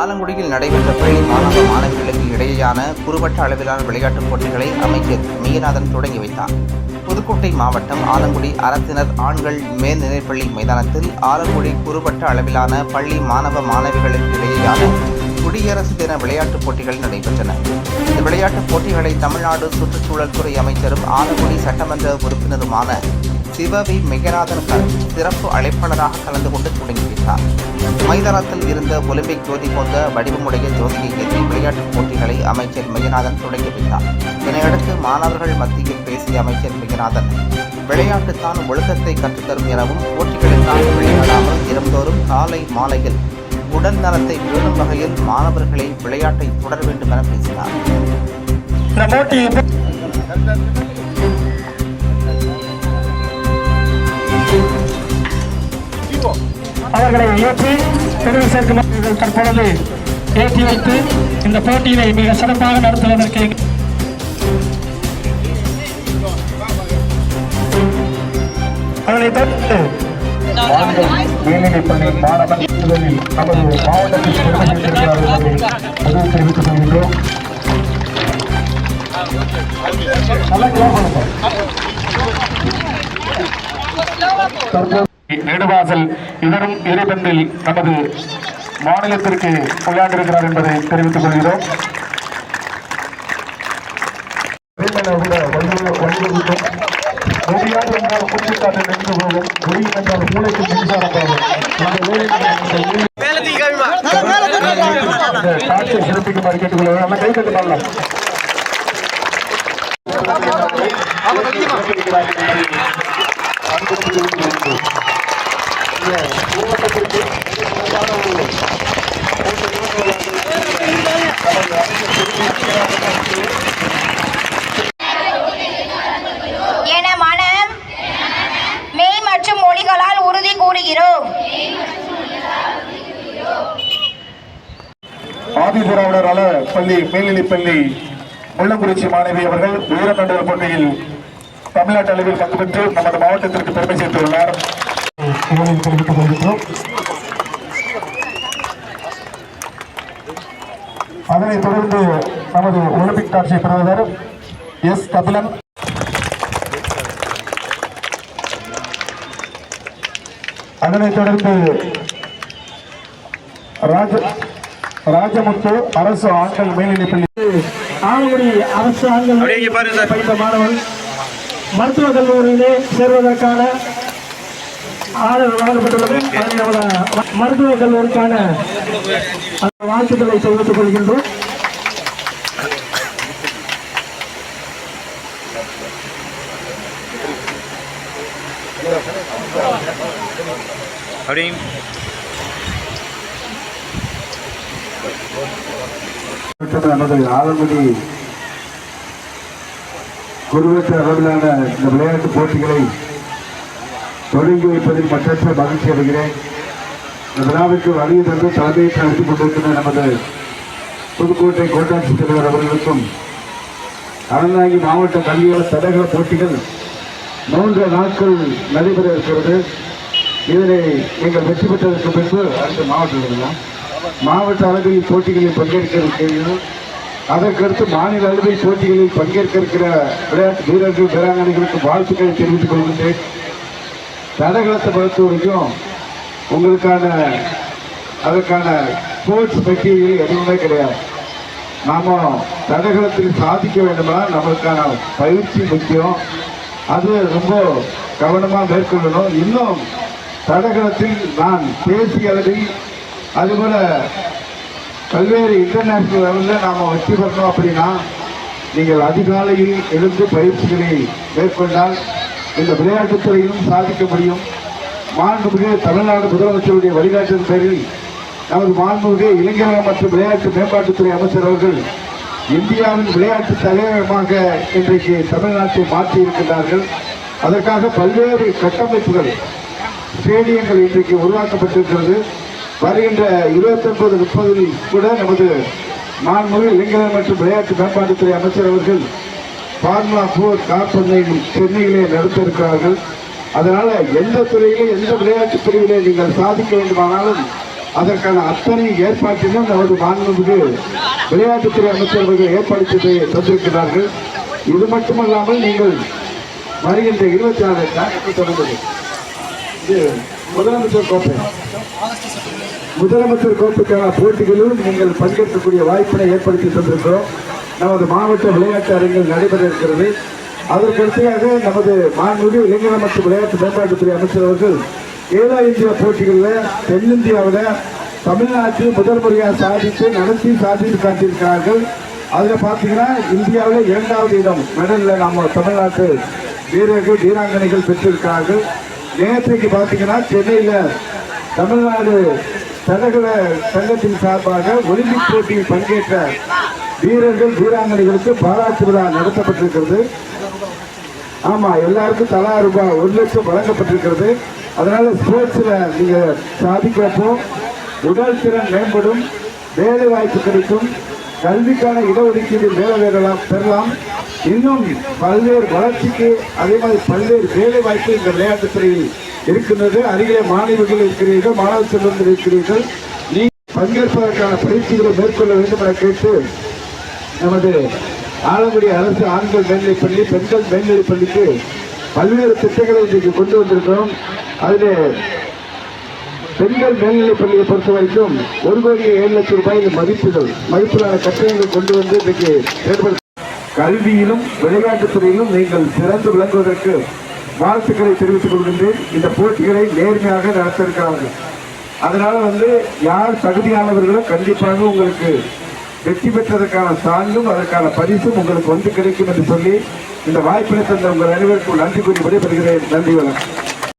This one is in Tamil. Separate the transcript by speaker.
Speaker 1: ஆலங்குடியில் நடைபெற்ற பள்ளி மாணவ மாணவிகளுக்கு இடையேயான குறுவட்ட அளவிலான விளையாட்டுப் போட்டிகளை அமைச்சர் மீனாதன் தொடங்கி வைத்தார். புதுக்கோட்டை மாவட்டம் ஆலங்குடி அரசினர் ஆண்கள் மேல்நிலைப்பள்ளி மைதானத்தில் ஆலங்குடி குறுவட்ட அளவிலான பள்ளி மாணவ மாணவிகளுக்கு இடையேயான குடியரசு தின விளையாட்டுப் போட்டிகள் நடைபெற்றன. இந்த விளையாட்டுப் போட்டிகளை தமிழ்நாடு சுற்றுச்சூழல் துறை அமைச்சரும் ஆலங்குடி சட்டமன்ற உறுப்பினருமான சிவவி மெகநாதன் சிறப்பு அழைப்பாளராக கலந்து கொண்டு தொடங்கி வைத்தார் மைதானத்தில் இருந்த ஒலிம்பிக் ஜோதி போன்ற வடிவமுடைய ஜோதியை ஏற்றி விளையாட்டுப் போட்டிகளை அமைச்சர் மெகநாதன் தொடங்கி வைத்தார் இதனையடுத்து மாணவர்கள் மத்தியில் பேசிய அமைச்சர் மெகநாதன் விளையாட்டுத்தான் ஒழுக்கத்தை கற்றுத்தரும் எனவும் போட்டிகளுக்காக விளையாடாமல் தினந்தோறும் காலை மாலையில் உடல் நலத்தை பேணும் வகையில் மாணவர்களை விளையாட்டை தொடர வேண்டும் என பேசினார்.
Speaker 2: அவர்களை ஏற்றி தெருவில் சேர்க்கும் தற்பொழுது ஏற்றி வைத்து இந்த போட்டியினை மிக சிறப்பாக நடத்துவதற்கு அதனைத் தொடர்ந்து மாணவன் நமது மாவட்டத்தில் தெரிவித்துக் நல்லா தற்போது நெடுவாசல் இதரும் இறைபந்தில் நமது மாநிலத்திற்கு விளையாண்டிருக்கிறார் என்பதை தெரிவித்துக் கொள்கிறோம். முடியாது என்றால் குச்சிக்காட்டு நின்று போகும் முடியும் என்றால் மூளைக்கு மின்சாரம் போகும் காட்சியை சிறப்பிக்குமாறு கேட்டுக்கொள்கிறோம் கை கட்டு பாடலாம்
Speaker 3: என மனம் மெய் மற்றும் மொழிகளால் உறுதி கூறுகிறோம்.
Speaker 2: ஆதிபுராவினர் நல பள்ளி மேல்நிலைப் பள்ளி முள்ளங்குறிச்சி மாணவி அவர்கள் உயரக்கண்டல் போட்டியில் தமிழ்நாட்டு அளவில் பங்கு பெற்று நமது மாவட்டத்திற்கு பெருமை சேர்த்துள்ளார். இவரில் தெரிவித்துக் கொள்கின்றோம். அதனைத் தொடர்ந்து நமது ஒலிம்பிக் காட்சியை பெறுவதர் எஸ். கபிலன். அதனைத் தொடர்ந்து ராஜ ராஜமுத்து அரசு ஆண்கள் மேல்நிலைப் பள்ளி. ஆலங்குடி அரசு ஆண்கள் படித்த மாணவன் மருத்துவக் கல்லூரியிலே சேர்வதற்கான ஆர்டர் வழங்கப்பட்டுள்ளது. அதை நமது மருத்துவக் கல்லூரிக்கான அந்த வாழ்த்துக்களை தெரிவித்துக் கொள்கின்றோம்.
Speaker 4: நமது ஆலங்குடி குருவற்ற அளவிலான இந்த விளையாட்டுப் போட்டிகளை தொடங்கி வைப்பதில் மற்றற்ற மகிழ்ச்சி அடைகிறேன். இந்த விழாவிற்கு வருகை தந்து தலைமையை நடத்தி கொண்டிருக்கின்ற நமது புதுக்கோட்டை கோட்டாட்சி தலைவர் அவர்களுக்கும் அறநாயகி மாவட்ட கல்வியாளர் தடகள போட்டிகள் மூன்று நாட்கள் நடைபெற இருக்கிறது. இதனை நீங்கள் வெற்றி பெற்றதற்கு பின்பு அடுத்த மாவட்டத்தில் மாவட்ட அளவில் போட்டிகளில் பங்கேற்க இருக்கிறீர்கள். அதற்கடுத்து மாநில அளவில் போட்டிகளில் பங்கேற்க இருக்கிற விளையாட்டு வீரர்கள் வீராங்கனைகளுக்கு வாழ்த்துக்களை தெரிவித்துக் கொள்கின்றேன். தடகளத்தை பொறுத்த வரைக்கும் உங்களுக்கான அதற்கான ஸ்போர்ட்ஸ் மெட்டீரியல் எதுவுமே கிடையாது. நாம் தடகளத்தில் சாதிக்க வேண்டுமானால் நம்மளுக்கான பயிற்சி முக்கியம். அது ரொம்ப கவனமாக மேற்கொள்ளணும். இன்னும் தடகளத்தில் நான் தேசிய அளவில் அதுபோல் பல்வேறு இன்டர்நேஷ்னல் லெவலில் நாம் வெற்றி பெறணும் அப்படின்னா நீங்கள் அதிகாலையில் எழுந்து பயிற்சிகளை மேற்கொண்டால் இந்த விளையாட்டுத் துறையிலும் சாதிக்க முடியும். மாண்புமிகு தமிழ்நாடு முதலமைச்சருடைய வழிகாட்டின் பேரில் நமது மாண்புமிகு இளைஞர்கள் மற்றும் விளையாட்டு மேம்பாட்டுத்துறை அமைச்சர் அவர்கள் இந்தியாவின் விளையாட்டு தலைவரமாக இன்றைக்கு தமிழ்நாட்டை மாற்றி இருக்கின்றார்கள் அதற்காக பல்வேறு கட்டமைப்புகள் ஸ்டேடியங்கள் இன்றைக்கு உருவாக்கப்பட்டிருக்கிறது. வருகின்ற இருபத்தொன்பது முப்பதில் கூட நமது மாண்புமிகு இளைஞர் மற்றும் விளையாட்டு மேம்பாட்டுத்துறை அமைச்சர் அவர்கள் பார்மா போர் காற்பந்தை சென்னையிலே நடத்த இருக்கிறார்கள் அதனால எந்த துறையிலே எந்த விளையாட்டு பிரிவிலே நீங்கள் சாதிக்க வேண்டுமானாலும் அதற்கான அத்தனை ஏற்பாட்டிலும் நமது மாநிலத்துக்கு விளையாட்டுத்துறை அமைச்சர் அவர்கள் ஏற்பாடு செய்து தந்திருக்கிறார்கள். இது மட்டுமல்லாமல் நீங்கள் வருகின்ற இருபத்தி ஆறு தொடர்பது இது முதலமைச்சர் கோப்பை. முதலமைச்சர் கோப்பைக்கான போட்டிகளிலும் நீங்கள் பங்கேற்கக்கூடிய வாய்ப்பினை ஏற்படுத்தி தந்திருக்கிறோம். நமது மாவட்ட விளையாட்டு அரங்கில் நடைபெற இருக்கிறது அதற்கடுத்ததாக நமது மாண்புமிகு இளைஞர் மற்றும் விளையாட்டு மேம்பாட்டுத்துறை அமைச்சர் அவர்கள் ஏழா இந்தியா போட்டிகளில் தென்னிந்தியாவில் தமிழ்நாட்டில் முதல் முறையாக சாதித்து நடத்தி சாதித்து காட்டியிருக்கிறார்கள். அதில் பார்த்தீங்கன்னா இந்தியாவில் இரண்டாவது இடம் மெடலில் நம்ம தமிழ்நாட்டு வீரர்கள் வீராங்கனைகள் பெற்றிருக்கிறார்கள். நேற்றைக்கு பார்த்தீங்கன்னா சென்னையில் தமிழ்நாடு தடகள சங்கத்தின் சார்பாக ஒலிம்பிக் போட்டியில் பங்கேற்ற வீரர்கள் வீராங்கனைகளுக்கு பாராட்டு விழா நடத்தப்பட்டிருக்கிறது. ஆமா எல்லாருக்கும் தலா ரூபாய் ஒரு லட்சம் வழங்கப்பட்டிருக்கிறது. அதனால ஸ்போர்ட்ஸ்ல நீங்க சாதிக்கிறப்போ உடல் திறன் மேம்படும் வேலை வாய்ப்பு கிடைக்கும் கல்விக்கான இடஒதுக்கீடு வேலை வேறலாம் பெறலாம். இன்னும் பல்வேறு வளர்ச்சிக்கு அதே மாதிரி பல்வேறு வேலை வாய்ப்பு இந்த விளையாட்டுத் துறையில் இருக்கின்றது. அருகிலே மாணவர்கள் இருக்கிறீர்கள் மாணவ செல்வங்கள் இருக்கிறீர்கள். நீ பங்கேற்பதற்கான பயிற்சிகளை மேற்கொள்ள வேண்டும் என கேட்டு நமது ஆலங்குடி அரசு ஆண்கள் மேல்நிலைப் பள்ளி பெண்கள் மேல்நிலைப் பள்ளிக்கு பல்வேறு திட்டங்களை இன்றைக்கு கொண்டு வந்திருக்கிறோம். அதில் பெண்கள் மேல்நிலைப் பள்ளியை பொறுத்த வரைக்கும் ஒரு கோடி ஏழு லட்சம் ரூபாய் மதிப்புகள் மதிப்பிலான கட்டணங்கள் கொண்டு வந்து இன்றைக்கு செயல்படுத்த கல்வியிலும் விளையாட்டுத் துறையிலும் நீங்கள் சிறந்து விளங்குவதற்கு வாழ்த்துக்களை தெரிவித்துக் கொள்கின்றேன். இந்த போட்டிகளை நேர்மையாக நடத்த இருக்கிறார்கள் அதனால வந்து யார் தகுதியானவர்களும் கண்டிப்பாக உங்களுக்கு வெற்றி பெற்றதற்கான சான்றும் அதற்கான பரிசும் உங்களுக்கு வந்து கிடைக்கும் என்று சொல்லி இந்த வாய்ப்பினை தந்த உங்கள் அனைவருக்கும் நன்றி கூறி விடைபெறுகிறேன். நன்றி வணக்கம்.